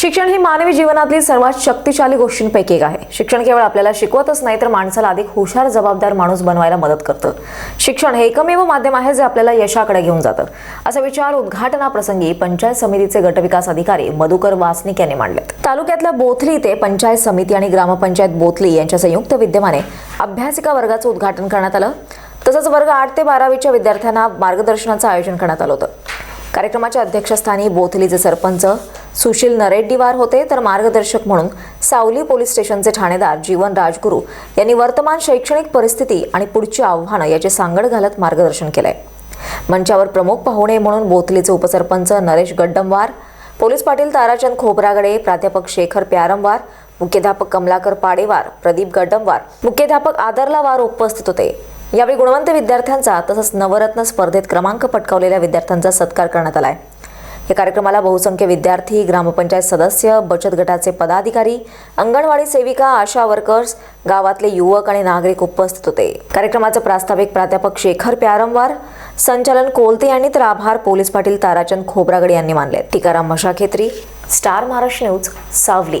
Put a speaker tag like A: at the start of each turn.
A: शिक्षण ही मानवी जीवनातली सर्वात शक्तिशाली गोष्टींपैकी एक आहे. शिक्षण केवळ आपल्याला शिकवतच नाही तर माणसाला अधिक हुशार जबाबदार माणूस बनवायला मदत करतं. शिक्षण हे एकमेव माध्यम आहे जे आपल्याला यशाकडे घेऊन जातं. असा विचार उद्घाटनाप्रसंगी पंचायत समितीचे गटविकास अधिकारी मधुकर वासनिक यांनी मांडलेत. तालुक्यातल्या बोथली इथे पंचायत समिती आणि ग्रामपंचायत बोथली यांच्या संयुक्त विद्यमाने अभ्यासिका वर्गाचं उद्घाटन करण्यात आलं. तसंच वर्ग आठ ते बारावीच्या विद्यार्थ्यांना मार्गदर्शनाचं आयोजन करण्यात आलं होतं. कार्यक्रमाच्या अध्यक्षस्थानी बोथलीचे सरपंच सुशील नरेड्डीवार होते. तर मार्गदर्शक म्हणून सावली पोलीस स्टेशनचे ठाणेदार जीवन राजगुरू यांनी वर्तमान शैक्षणिक परिस्थिती आणि पुढची आव्हानं याचे सांगड घालत मार्गदर्शन केलंय. मंचावर प्रमुख पाहुणे म्हणून बोथलीचे उपसरपंच नरेश गड्डमवार पोलीस पाटील ताराचंद खोबरागडे प्राध्यापक शेखर प्यारमवार मुख्याध्यापक कमलाकर पाडेवार प्रदीप गडमवार मुख्याध्यापक आदरला वार उपस्थित होते. यावेळी गुणवंत विद्यार्थ्यांचा तसंच नवरत्न स्पर्धेत क्रमांक पटकावलेल्या विद्यार्थ्यांचा सत्कार करण्यात आलाय. या कार्यक्रमाला बहुसंख्य विद्यार्थी ग्रामपंचायत सदस्य बचत गटाचे पदाधिकारी अंगणवाडी सेविका आशा वर्कर्स गावातले युवक आणि नागरिक उपस्थित होते. कार्यक्रमाचं प्रास्ताविक प्राध्यापक शेखर प्यारंवार संचालन कोलते यांनी तर आभार पोलीस पाटील ताराचंद खोब्रागडे यांनी मानले टीकाराम मशाखेत्री स्टार महाराष्ट्र न्यूज सावली.